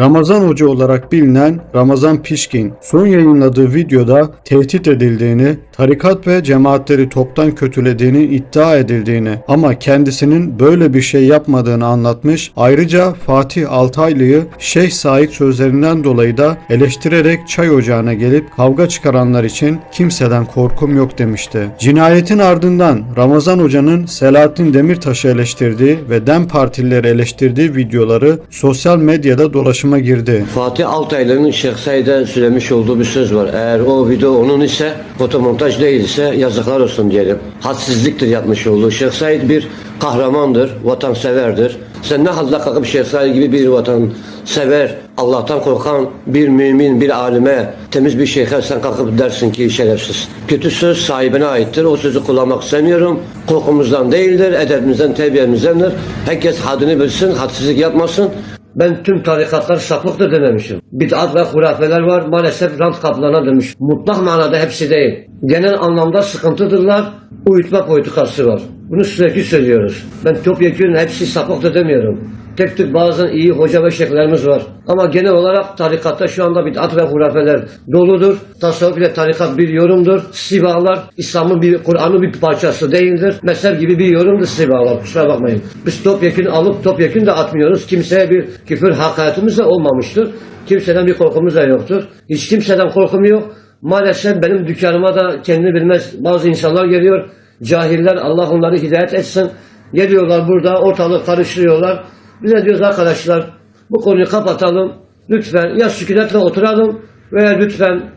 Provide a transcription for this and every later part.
Ramazan Hoca olarak bilinen Ramazan Pişkin son yayınladığı videoda tehdit edildiğini, tarikat ve cemaatleri toptan kötülediğini iddia edildiğini ama kendisinin böyle bir şey yapmadığını anlatmış. Ayrıca Fatih Altaylı'yı Şeyh Said sözlerinden dolayı da eleştirerek çay ocağına gelip kavga çıkaranlar için kimseden korkum yok demişti. Cinayetin ardından Ramazan Hoca'nın Selahattin Demirtaş'ı eleştirdiği ve DEM partilileri eleştirdiği videoları sosyal medyada dolaşıma girdi. Fatih Altaylı'nın Şeyh Said'e söylemiş olduğu bir söz var. Eğer o video onun ise fotomontaj değil ise yazıklar olsun diyelim. Hadsizliktir yapmış olduğu. Şeyh Said bir kahramandır, vatanseverdir. Sen ne halde kalkıp Şeyh Said gibi bir vatansever, Allah'tan korkan bir mümin, bir alime, temiz bir şeyhe sen kalkıp dersin ki şerefsiz. Kötü söz sahibine aittir. O sözü kullanmak istemiyorum. Korkumuzdan değildir, edebimizden, terbiyemizdendir. Herkes haddini bilsin, hadsizlik yapmasın. Ben tüm tarikatlar sapıktır dememişim. Bid'at ve hurafeler var maalesef rant kaplarına dönmüş. Mutlak manada hepsi değil. Genel anlamda sıkıntıdırlar. Uyutma politikası var. Bunu sürekli söylüyoruz. Ben topyekun hepsi sapıktır demiyorum. Tek tük bazen iyi hoca ve şeyhlerimiz var. Ama genel olarak tarikatta şu anda bid'at ve hurafeler doludur. Tasavvuf ile tarikat bir yorumdur. Sibalar İslam'ın bir Kur'an'ın bir parçası değildir. Mezhep gibi bir yorumdur sibalar. Kusura bakmayın. Biz topyekun alıp topyekun da atmıyoruz. Kimseye bir küfür hakaretimiz de olmamıştır. Kimseden bir korkumuz da yoktur. Hiç kimseden korkum yok. Maalesef benim dükkanıma da kendini bilmez bazı insanlar geliyor. Cahiller Allah onları hidayet etsin. Geliyorlar burada ortalık karıştırıyorlar. Biz de diyoruz arkadaşlar bu konuyu kapatalım. Lütfen ya sükunetle oturalım veya lütfen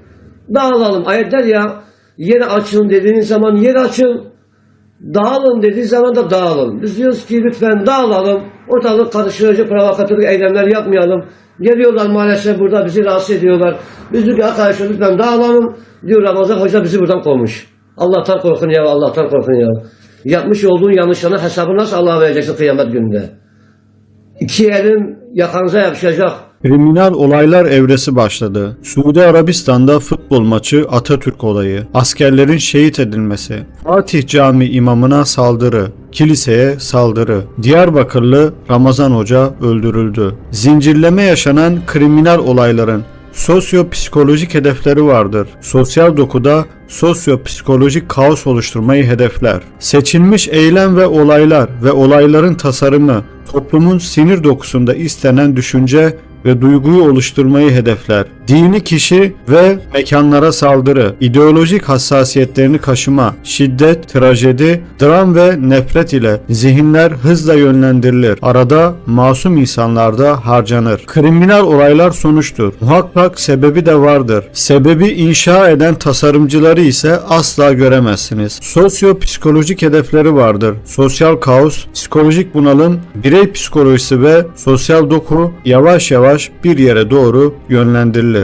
dağılalım. Ayetler ya yeri açın dediğiniz zaman yer açın. Dağılın dediği zaman da dağılın. Biz diyoruz ki lütfen dağılalım. Ortalık karıştırıcı provokatörlük eylemler yapmayalım. Geliyorlar maalesef burada bizi rahatsız ediyorlar. Biz diyoruz ki arkadaşlar lütfen dağılalım. Diyor Ramazan Hoca bizi buradan kovmuş. Allah'tan korkun ya Allah'tan korkun ya. Yapmış olduğun yanlışların hesabını nasıl Allah'a vereceksin kıyamet gününde? İki elin yakanıza yapışacak. Kriminal olaylar evresi başladı. Suudi Arabistan'da futbol maçı Atatürk olayı, askerlerin şehit edilmesi, Fatih Cami imamına saldırı, kiliseye saldırı, Diyarbakırlı Ramazan Hoca öldürüldü. Zincirleme yaşanan kriminal olayların sosyo-psikolojik hedefleri vardır. Sosyal dokuda sosyo-psikolojik kaos oluşturmayı hedefler. Seçilmiş eylem ve olaylar ve olayların tasarımı toplumun sinir dokusunda istenen düşünce ve duyguyu oluşturmayı hedefler. Dini kişi ve mekanlara saldırı, ideolojik hassasiyetlerini kaşıma, şiddet, trajedi, dram ve nefret ile zihinler hızla yönlendirilir. Arada masum insanlarda harcanır. Kriminal olaylar sonuçtur. Muhakkak sebebi de vardır. Sebebi inşa eden tasarımcıları ise asla göremezsiniz. Sosyo-psikolojik hedefleri vardır. Sosyal kaos, psikolojik bunalım, birey psikolojisi ve sosyal doku yavaş yavaş bir yere doğru yönlendirilir.